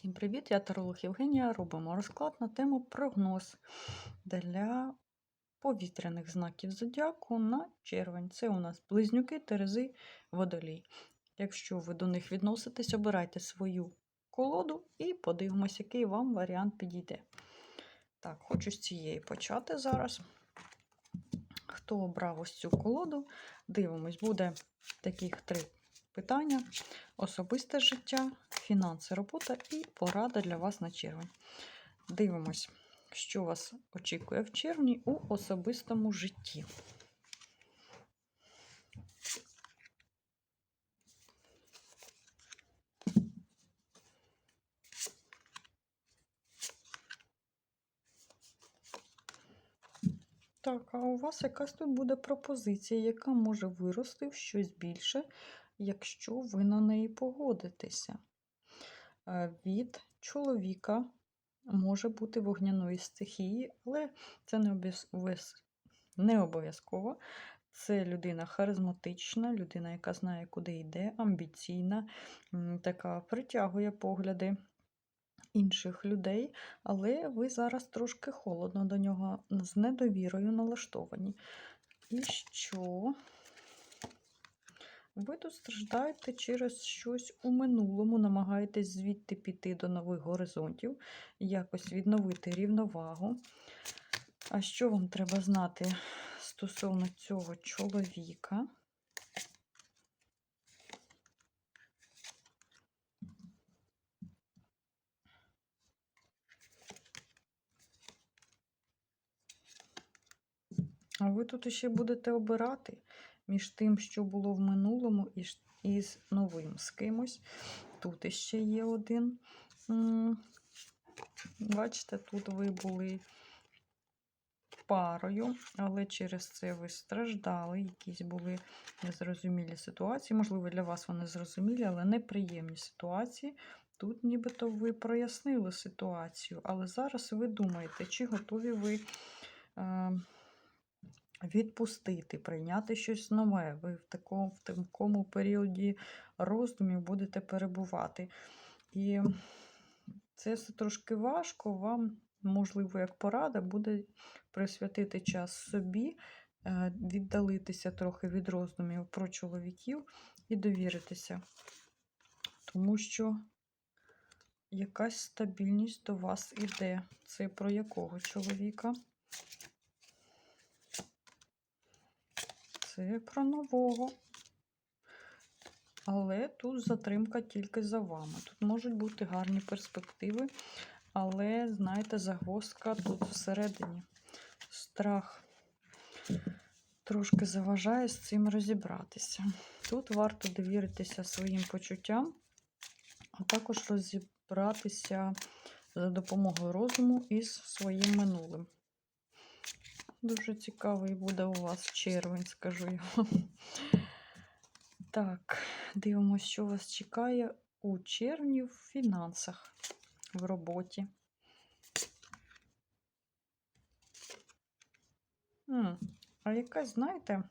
Всім привіт! Я таролог Євгенія. Робимо розклад на тему прогноз для повітряних знаків зодіаку на червень. Це у нас близнюки, терези, водолій. Якщо ви до них відноситесь, обирайте свою колоду і подивимось, який вам варіант підійде. Так, хочу з цієї почати зараз. Хто обрав ось цю колоду, дивимось, буде таких три питання: особисте життя, фінанси, робота і порада для вас на червень. Дивимось, що вас очікує в червні у особистому житті. Так, а у вас якась тут буде пропозиція, яка може вирости в щось більше, якщо ви на неї погодитеся. Е, Від чоловіка може бути вогняної стихії, але це не обов'яз- не обов'язково. Це людина харизматична, людина, яка знає, куди йде, амбіційна, така притягує погляди інших людей, але ви зараз трошки холодно до нього з недовірою налаштовані. І що? Ви тут страждаєте через щось у минулому, намагаєтесь звідти піти до нових горизонтів, якось відновити рівновагу. А що вам треба знати стосовно цього чоловіка? А ви тут ще будете обирати між тим, що було в минулому, і і з новим з кимось. Тут іще є один. Бачите, тут ви були парою, але через це ви страждали, якісь були незрозумілі ситуації. Можливо, для вас вони зрозумілі, але неприємні ситуації. Тут нібито ви прояснили ситуацію, але зараз ви думаєте, чи готові ви. Е, відпустити, прийняти щось нове. Ви в такому, в такому періоді роздумів будете перебувати. І це все трошки важко. Вам, можливо, як порада, буде присвятити час собі, е, віддалитися трохи від роздумів про чоловіків і довіритися. Тому що якась стабільність до вас іде. Це про якого чоловіка? Це про нового. Але тут затримка тільки за вами. Тут можуть бути гарні перспективи, але, знаєте, загвоздка тут всередині. Страх трошки заважає з цим розібратися. Тут варто довіритися своїм почуттям, а також розібратися за допомогою розуму із своїм минулим. Дуже цікавий буде у вас червень, скажу я вам. Так, дивимося, що вас чекає у червні в фінансах, в роботі. А якась, знаєте,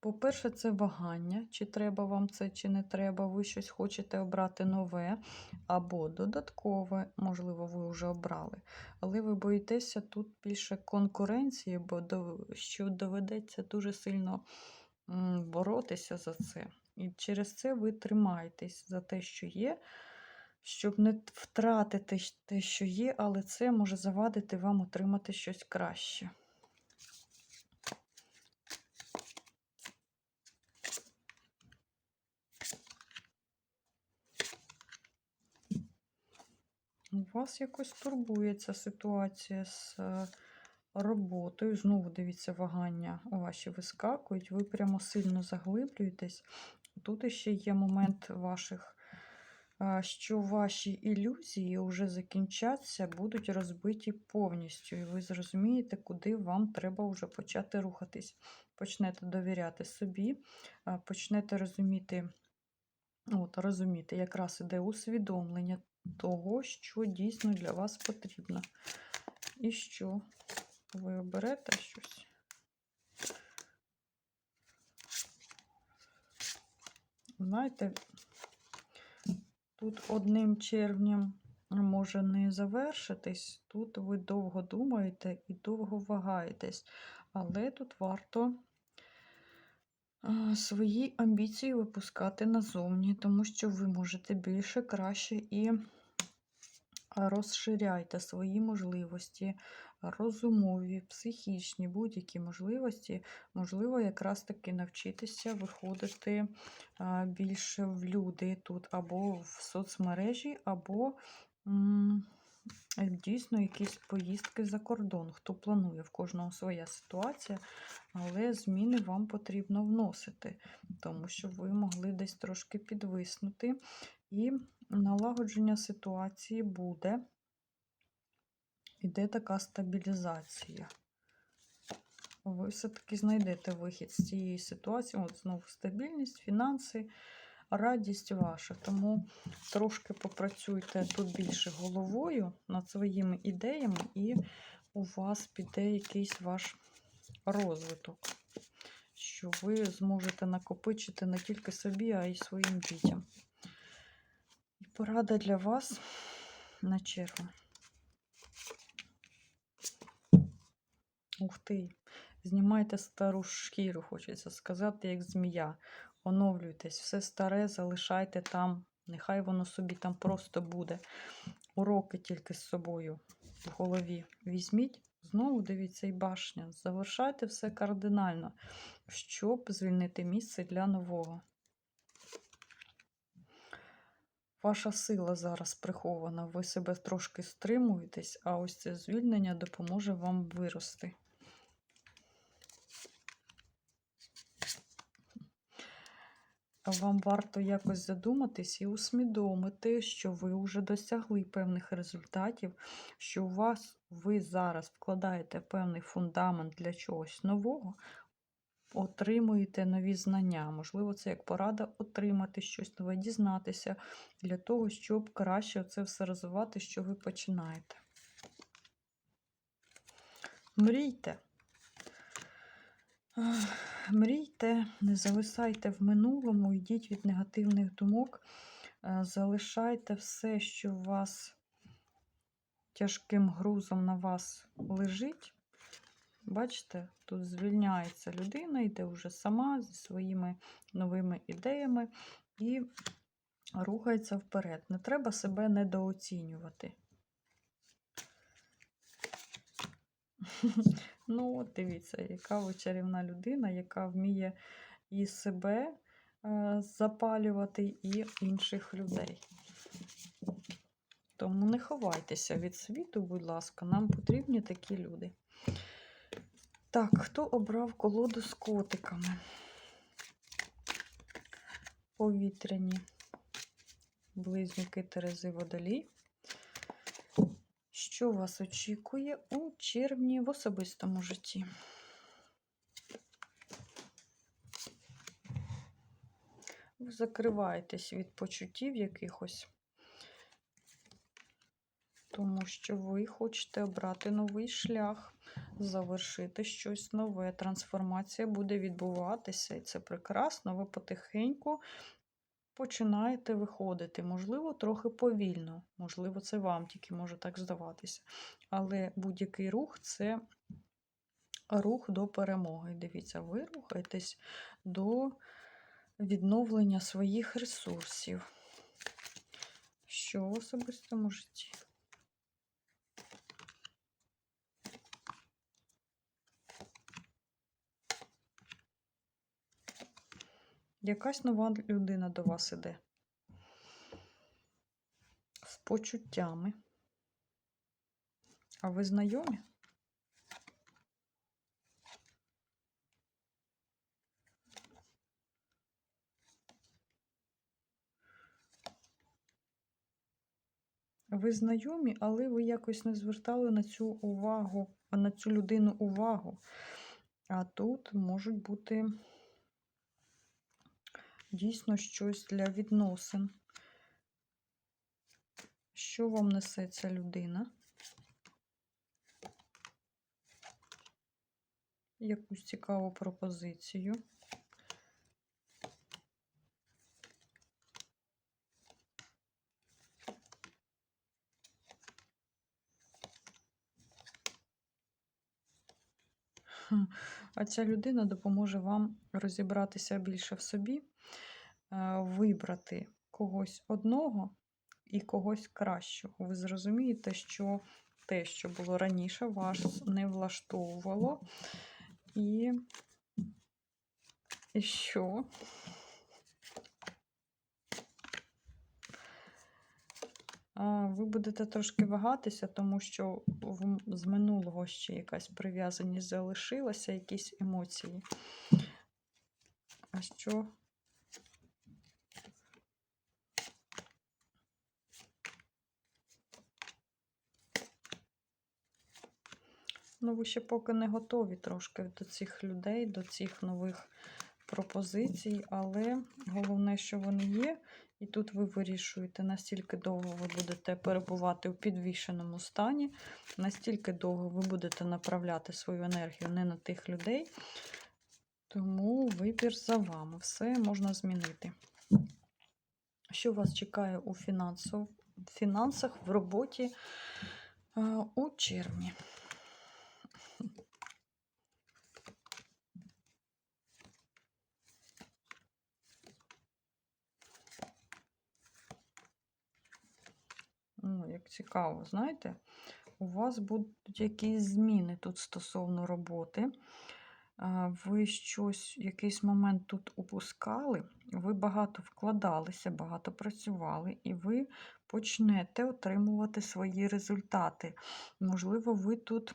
по-перше, це вагання, чи треба вам це, чи не треба. Ви щось хочете обрати нове або додаткове, можливо, ви вже обрали. Але ви боїтеся тут більше конкуренції, бо що доведеться дуже сильно боротися за це. І через це ви тримаєтесь за те, що є, щоб не втратити те, що є, але це може завадити вам отримати щось краще. Вас якось турбує ця ситуація з е, роботою. Знову дивіться, вагання ваші вискакують, ви прямо сильно заглиблюєтесь. Тут іще є момент ваших, е, що ваші ілюзії вже закінчаться, будуть розбиті повністю. І ви зрозумієте, куди вам треба вже почати рухатись. Почнете довіряти собі, е, почнете розуміти. От, розуміти, якраз іде усвідомлення того, що дійсно для вас потрібно. І що? Ви оберете щось? Знаєте, тут одним червнем може не завершитись. Тут ви довго думаєте і довго вагаєтесь. Але тут варто свої амбіції випускати назовні, тому що ви можете більше, краще і розширяйте свої можливості, розумові, психічні, будь-які можливості, можливо, якраз таки навчитися виходити більше в люди тут, або в соцмережі, або дійсно якісь поїздки за кордон. Хто планує, в кожного своя ситуація, але зміни вам потрібно вносити, тому що ви могли десь трошки підвиснути. І налагодження ситуації буде. Іде така стабілізація. Ви все-таки знайдете вихід з цієї ситуації. От знову стабільність, фінанси, радість ваша. Тому трошки попрацюйте тут більше головою над своїми ідеями, і у вас піде якийсь ваш розвиток, що ви зможете накопичити не тільки собі, а й своїм дітям. І порада для вас на чергу. Ух ти! Знімайте стару шкіру, хочеться сказати, як змія. Оновлюйтесь, все старе залишайте там. Нехай воно собі там просто буде. Уроки тільки з собою в голові візьміть. Знову дивіться і башня. Завершайте все кардинально, щоб звільнити місце для нового. Ваша сила зараз прихована, ви себе трошки стримуєтесь, а ось це звільнення допоможе вам вирости. Вам варто якось задуматись і усвідомити, що ви вже досягли певних результатів, що у вас ви зараз вкладаєте певний фундамент для чогось нового, отримуєте нові знання. Можливо, це як порада отримати щось нове, дізнатися для того, щоб краще це все розвивати, що ви починаєте. Мрійте. Мрійте, не зависайте в минулому, йдіть від негативних думок, е, залишайте все, що у вас тяжким грузом на вас лежить. Бачите, тут звільняється людина, йде вже сама зі своїми новими ідеями і рухається вперед. Не треба себе недооцінювати. Ну, от дивіться, яка ви чарівна людина, яка вміє і себе е, запалювати, і інших людей. Тому не ховайтеся від світу, будь ласка, нам потрібні такі люди. Так, хто обрав колоду з котиками? Повітряні близнюки Терези Водолій. Що вас очікує у червні в особистому житті? Ви закриваєтесь від почуттів якихось, тому що ви хочете обрати новий шлях, завершити щось нове. Трансформація буде відбуватися, і це прекрасно. Ви потихеньку починаєте виходити. Можливо, трохи повільно, можливо, це вам тільки може так здаватися. Але будь-який рух це рух до перемоги. Дивіться, ви рухаєтесь до відновлення своїх ресурсів. Що в особистому житті? Якась нова людина до вас іде. З почуттями. А ви знайомі? Ви знайомі, але ви якось не звертали на цю увагу, на цю людину увагу. А тут можуть бути дійсно щось для відносин. Що вам несе ця людина? Якусь цікаву пропозицію. А ця людина допоможе вам розібратися більше в собі, вибрати когось одного і когось кращого. Ви зрозумієте, що те, що було раніше, вас не влаштовувало. І, і що? Ви будете трошки вагатися, тому що з минулого ще якась прив'язаність залишилася, якісь емоції. А що? Ну, ви ще поки не готові трошки до цих людей, до цих нових пропозицій, але головне, що вони є, і тут ви вирішуєте, настільки довго ви будете перебувати в підвішеному стані, настільки довго ви будете направляти свою енергію не на тих людей. Тому вибір за вами. Все можна змінити. Що вас чекає у фінансах в роботі у червні? Ну, як цікаво, знаєте, у вас будуть якісь зміни тут стосовно роботи. Ви щось, якийсь момент тут упускали, ви багато вкладалися, багато працювали, і ви почнете отримувати свої результати. Можливо, ви тут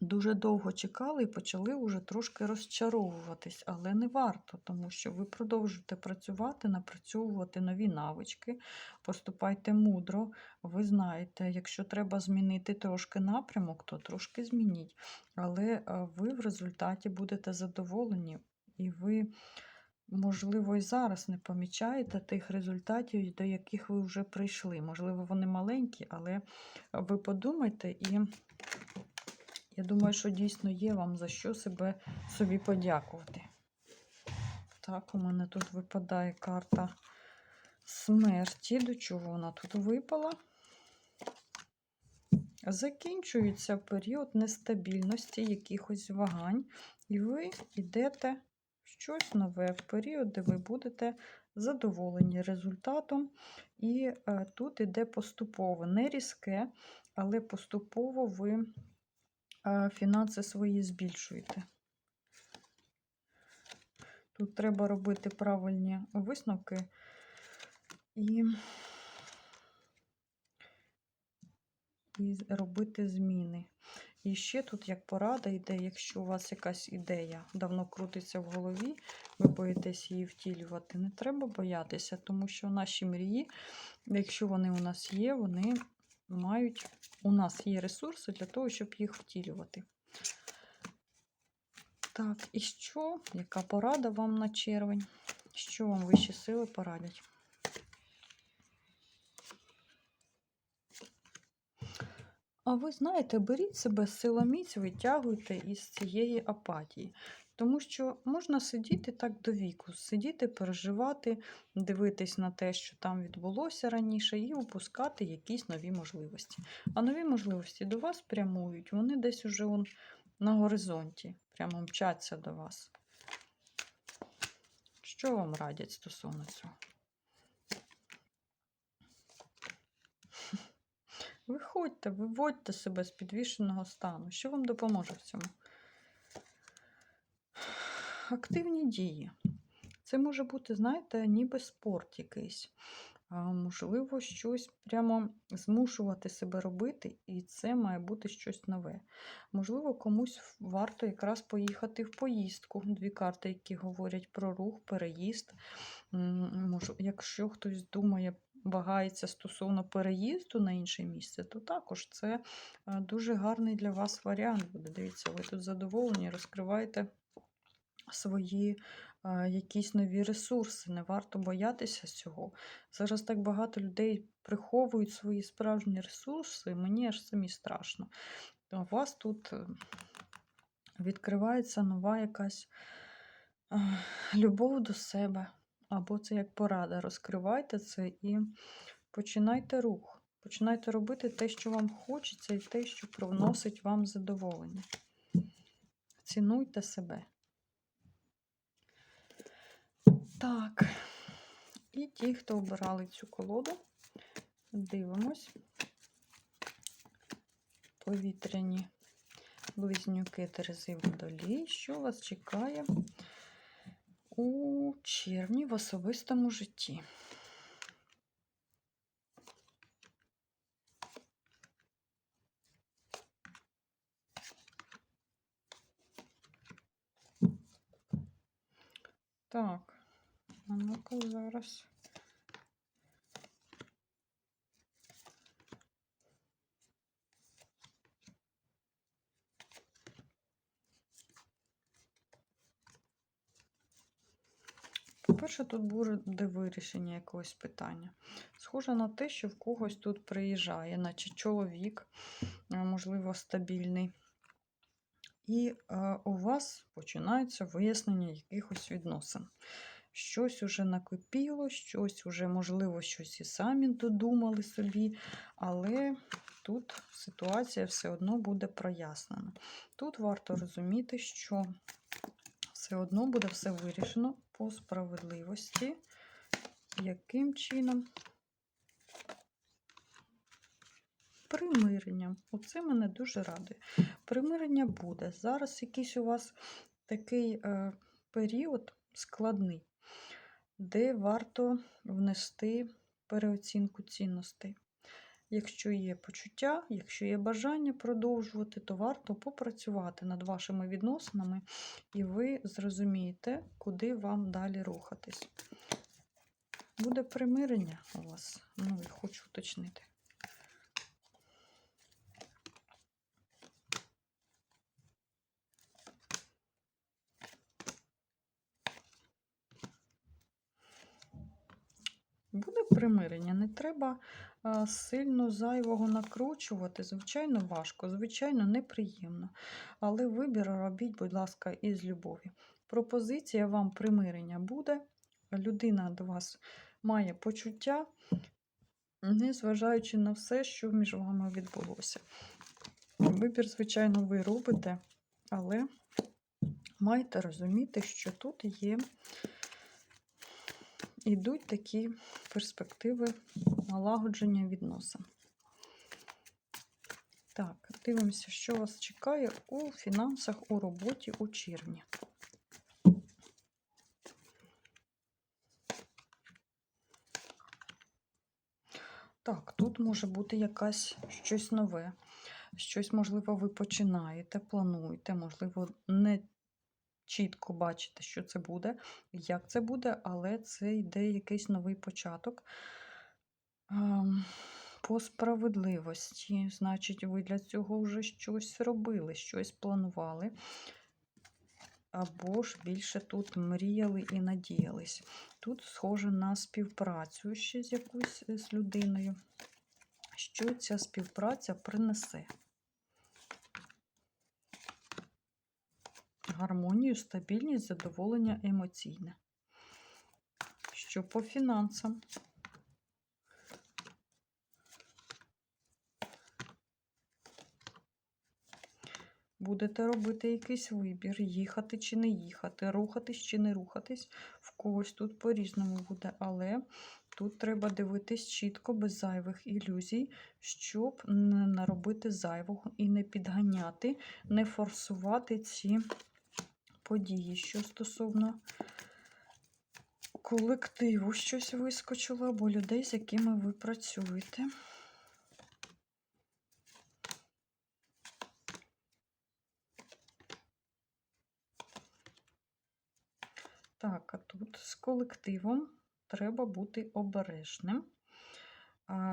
дуже довго чекали і почали вже трошки розчаровуватись, але не варто, тому що ви продовжуєте працювати, напрацьовувати нові навички, поступайте мудро. Ви знаєте, якщо треба змінити трошки напрямок, то трошки змініть. Але е, ви в результаті будете задоволені, і ви, можливо, і зараз не помічаєте тих результатів, до яких ви вже прийшли. Можливо, вони маленькі, але ви подумайте і. Я думаю, що дійсно є вам за що себе собі подякувати. Так, у мене тут випадає карта смерті. До чого вона тут випала? Закінчується період нестабільності, якихось вагань, і ви йдете в щось нове, в період, де ви будете задоволені результатом. І е, тут іде поступово, не різке, але поступово ви фінанси свої збільшуєте. Тут треба робити правильні висновки і, і робити зміни. І ще тут як порада йде, якщо у вас якась ідея давно крутиться в голові, ви боїтесь її втілювати. Не треба боятися, тому що наші мрії, якщо вони у нас є, вони мають, у нас є ресурси для того, щоб їх втілювати. Так, і що? Яка порада вам на червень? Що вам вищі сили порадять? А ви знаєте, беріть себе силоміць, витягуйте із цієї апатії. Тому що можна сидіти так до віку, сидіти, переживати, дивитись на те, що там відбулося раніше, і упускати якісь нові можливості. А нові можливості до вас прямують, вони десь уже он на горизонті, прямо мчаться до вас. Що вам радять стосовно цього? Виходьте, виводьте себе з підвішеного стану. Що вам допоможе в цьому? Активні дії. Це може бути, знаєте, ніби спорт якийсь. Можливо, щось прямо змушувати себе робити, і це має бути щось нове. Можливо, комусь варто якраз поїхати в поїздку. Дві карти, які говорять про рух, переїзд. Якщо хтось думає, вагається стосовно переїзду на інше місце, то також це е, дуже гарний для вас варіант буде. Дивіться, ви тут задоволені, розкриваєте свої е, якісь нові ресурси. Не варто боятися цього. Зараз так багато людей приховують свої справжні ресурси, мені аж самі страшно. У вас тут е, відкривається нова якась е, любов до себе. Або це як порада. Розкривайте це і починайте рух. Починайте робити те, що вам хочеться, і те, що приносить вам задоволення. цінуйте себе. Так, і ті, хто обирали цю колоду, дивимось. Повітряні близнюки Терези Водолій. Що вас чекає у червні в особистому житті? Так, а ну-ка зараз. По-перше, тут буде вирішення якогось питання. Схоже на те, що в когось тут приїжджає, наче чоловік, можливо, стабільний. І е, у вас починається вияснення якихось відносин. Щось уже накипіло, щось уже, можливо, щось і самі додумали собі, але тут ситуація все одно буде прояснена. Тут варто розуміти, що все одно буде все вирішено по справедливості. Яким чином? Примиренням. Оце мене дуже радує. Примирення буде. Зараз якийсь у вас такий е, період складний, де варто внести переоцінку цінностей. Якщо є почуття, якщо є бажання продовжувати, то варто попрацювати над вашими відносинами, і ви зрозумієте, куди вам далі рухатись. Буде примирення у вас, ну хочу уточнити. Буде примирення, не треба сильно зайвого накручувати. Звичайно, важко, звичайно, неприємно. Але вибір робіть, будь ласка, із любові. Пропозиція вам примирення буде. Людина до вас має почуття, незважаючи на все, що між вами відбулося. Вибір, звичайно, ви робите, але майте розуміти, що тут є. Ідуть такі перспективи налагодження відносин. Так, дивимося, що вас чекає у фінансах, у роботі у червні. Так, тут може бути якась щось нове, щось, можливо, ви починаєте, плануєте, можливо, не чітко бачите, що це буде, як це буде, але це йде якийсь новий початок. Ем, по справедливості, значить, ви для цього вже щось робили, щось планували. Або ж більше тут мріяли і надіялись. Тут схоже на співпрацю ще з якоюсь е, з людиною. Що ця співпраця принесе? Гармонію, стабільність, задоволення емоційне. Що по фінансам? Будете робити якийсь вибір, їхати чи не їхати, рухатись чи не рухатись. В когось тут по-різному буде, але тут треба дивитись чітко, без зайвих ілюзій, щоб не наробити зайвого і не підганяти, не форсувати ці події, що стосовно колективу щось вискочило, або людей, з якими ви працюєте. Так, а тут з колективом треба бути обережним.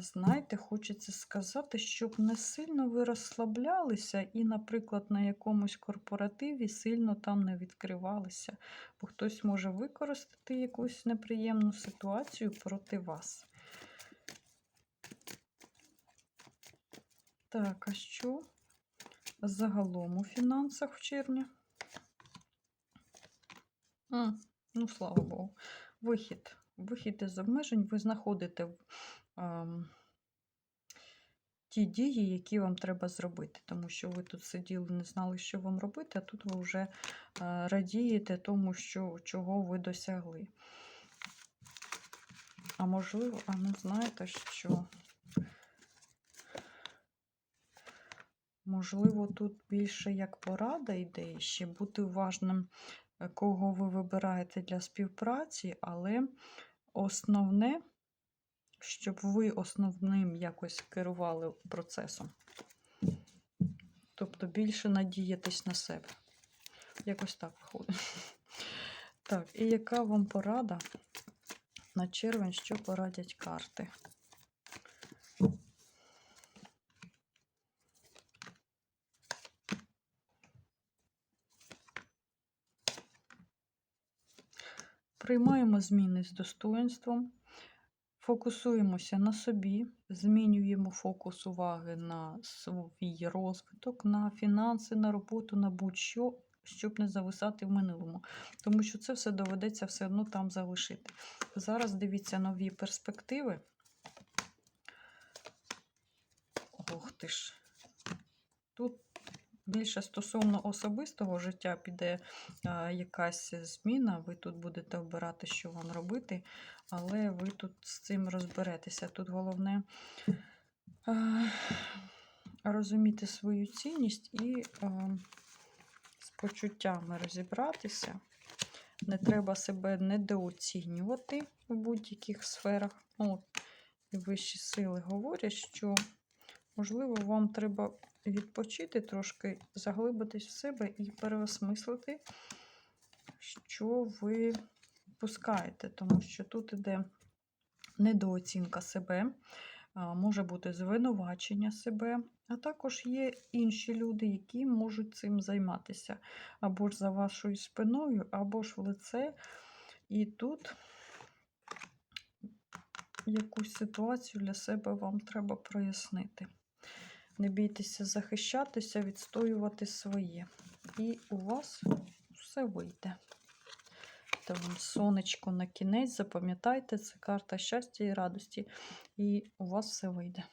Знаєте, хочеться сказати, щоб не сильно ви розслаблялися і, наприклад, на якомусь корпоративі сильно там не відкривалися, бо хтось може використати якусь неприємну ситуацію проти вас. Так, а що загалом у фінансах в червні? А, ну, слава Богу. Вихід. Вихід із обмежень ви знаходите ті дії, які вам треба зробити. Тому що ви тут сиділи, не знали, що вам робити, а тут ви вже е, радієте тому, що, чого ви досягли. А можливо, а ну знаєте що? Можливо, тут більше як порада йде ще бути уважним, е, кого ви вибираєте для співпраці, але основне, щоб ви основним якось керували процесом. Тобто більше надіятись на себе. Якось так виходить. Так, і яка вам порада на червень, що порадять карти? Приймаємо зміни з достоинством, фокусуємося на собі, змінюємо фокус уваги на свій розвиток, на фінанси, на роботу, на будь-що, щоб не зависати в минулому. Тому що це все доведеться все одно там залишити. Зараз дивіться нові перспективи. Ох ти ж. Тут більше стосовно особистого життя піде якась зміна. Ви тут будете обирати, що вам робити, але ви тут з цим розберетеся. Тут головне розуміти свою цінність і з почуттями розібратися. Не треба себе недооцінювати в будь-яких сферах. От, вищі сили говорять, що, можливо, вам треба відпочити трошки, заглибитись в себе і переосмислити, що ви пускаєте, тому що тут іде недооцінка себе, може бути звинувачення себе, а також є інші люди, які можуть цим займатися або ж за вашою спиною, або ж в лице. І тут якусь ситуацію для себе вам треба прояснити. Не бійтеся захищатися, відстоювати своє. І у вас все вийде. Та вам сонечко на кінець, запам'ятайте, це карта щастя і радості. І у вас все вийде.